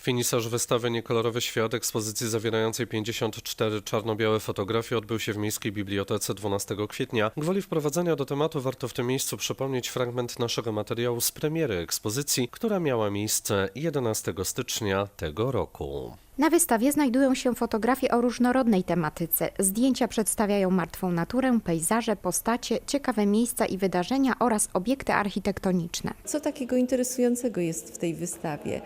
Finisarz wystawy Niekolorowy Świat ekspozycji zawierającej 54 czarno-białe fotografie odbył się w Miejskiej Bibliotece 12 kwietnia. Gwoli wprowadzenia do tematu warto w tym miejscu przypomnieć fragment naszego materiału z premiery ekspozycji, która miała miejsce 11 stycznia tego roku. Na wystawie znajdują się fotografie o różnorodnej tematyce. Zdjęcia przedstawiają martwą naturę, pejzaże, postacie, ciekawe miejsca i wydarzenia oraz obiekty architektoniczne. Co takiego interesującego jest w tej wystawie?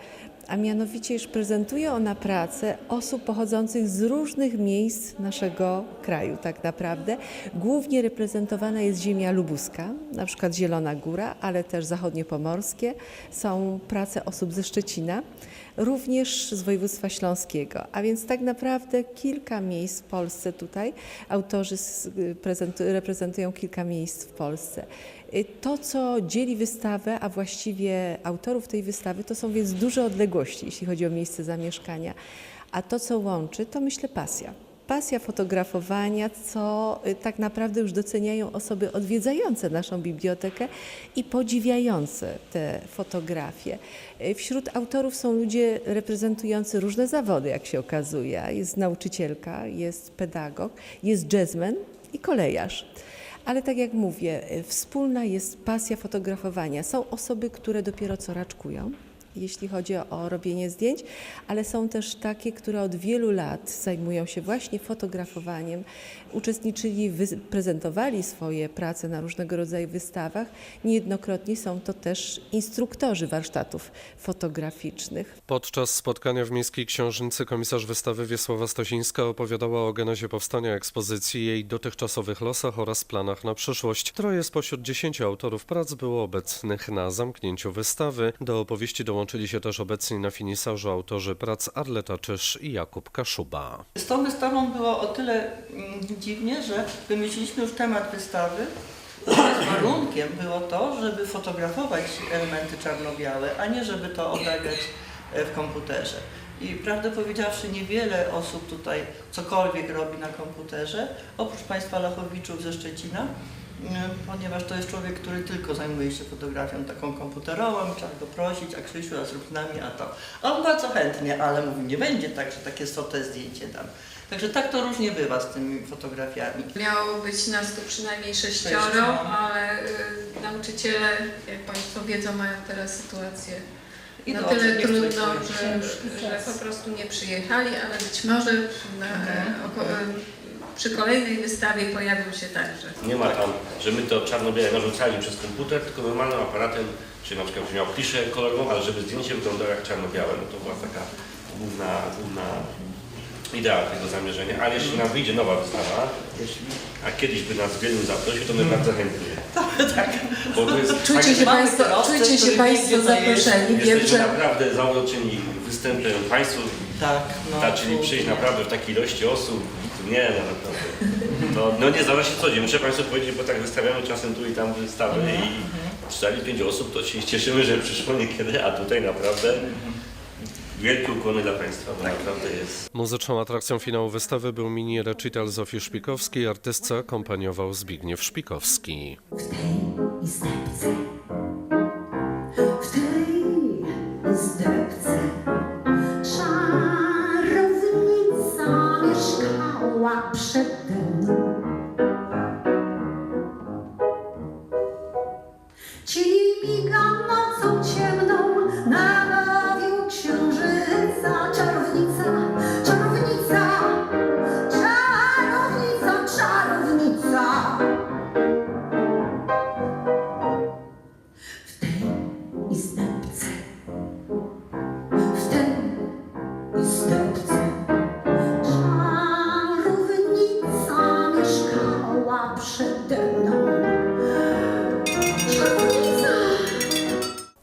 A mianowicie, iż prezentuje ona pracę osób pochodzących z różnych miejsc naszego kraju, tak naprawdę. Głównie reprezentowana jest ziemia lubuska, na przykład Zielona Góra, ale też zachodniopomorskie. Są prace osób ze Szczecina, również z województwa śląskiego. A więc tak naprawdę kilka miejsc w Polsce tutaj. Autorzy prezentu- reprezentują kilka miejsc w Polsce. Y, To, co dzieli wystawę, a właściwie autorów tej wystawy, to są więc duże odległości, jeśli chodzi o miejsce zamieszkania. A to, co łączy, to myślę pasja. Pasja fotografowania, co y, tak naprawdę już doceniają osoby odwiedzające naszą bibliotekę i podziwiające te fotografie. Y, Wśród autorów są ludzie reprezentujący różne zawody, jak się okazuje. Jest nauczycielka, jest pedagog, jest jazzman i kolejarz. Ale tak jak mówię, y, wspólna jest pasja fotografowania. Są osoby, które dopiero co raczkują, jeśli chodzi o robienie zdjęć, ale są też takie, które od wielu lat zajmują się właśnie fotografowaniem, uczestniczyli, prezentowali swoje prace na różnego rodzaju wystawach. Niejednokrotnie są to też instruktorzy warsztatów fotograficznych. Podczas spotkania w Miejskiej Książnicy komisarz wystawy Wiesława Stosińska opowiadała o genezie powstania ekspozycji, jej dotychczasowych losach oraz planach na przyszłość. Troje spośród dziesięciu autorów prac było obecnych na zamknięciu wystawy. Do opowieści dołączyli się też obecni na finisarzu autorzy prac Arleta Czyż i Jakub Kaszuba. Z tą wystawą było o tyle mm, dziwnie, że wymyśliliśmy już temat wystawy. Warunkiem było to, żeby fotografować elementy czarno-białe, a nie żeby to obrabiać e, w komputerze. I prawdę powiedziawszy, niewiele osób tutaj cokolwiek robi na komputerze, oprócz Państwa Lachowiczów ze Szczecina, ponieważ to jest człowiek, który tylko zajmuje się fotografią taką komputerową, trzeba go prosić, a Krzysiu, a zrób nami, a to. A On bardzo chętnie, ale mówi, nie będzie tak, że takie sote zdjęcie dam. Także tak to różnie bywa z tymi fotografiami. Miało być nas tu przynajmniej sześcioro, Sześcioro. ale y, nauczyciele, jak Państwo wiedzą, mają teraz sytuację I na dobrze, tyle trudną, że, że po prostu nie przyjechali, ale być może na, Mhm. Przy kolejnej wystawie pojawią się także. Nie ma tam, że my to czarno-białe narzucali przez komputer, tylko normalnym aparatem, czy na przykład miał kliszę kolorową, ale żeby zdjęcie wyglądało jak czarno-białe, no to była taka główna, główna idea tego zamierzenia. Ale jeśli nam wyjdzie nowa wystawa, a kiedyś by nas wielu zaprosił, to my bardzo chętnie. Tak. Bo to jest Czujcie tak- się Państwo, czujcie się państwo zaproszeni. Wiem, Jesteśmy że naprawdę zauroczeni występem Państwu, Tak, no. Zaczęli przyjść naprawdę w takiej ilości osób. Nie, no naprawdę. No, no nie zdarza się co dzień. Muszę Państwu powiedzieć, bo tak wystawiamy czasem tu i tam wystawy i 4-5 osób, to się cieszymy, że przyszło niekiedy, a tutaj naprawdę wielkie ukłony dla Państwa, bo naprawdę jest. Muzyczną atrakcją finału wystawy był mini recital Zofii Szpikowskiej. Artystce akompaniował Zbigniew Szpikowski. w tej izdebce. W tej izdebce shotgun.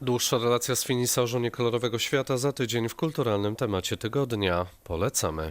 Dłuższa relacja z finisarzu Niekolorowego Świata za tydzień w kulturalnym temacie tygodnia. Polecamy.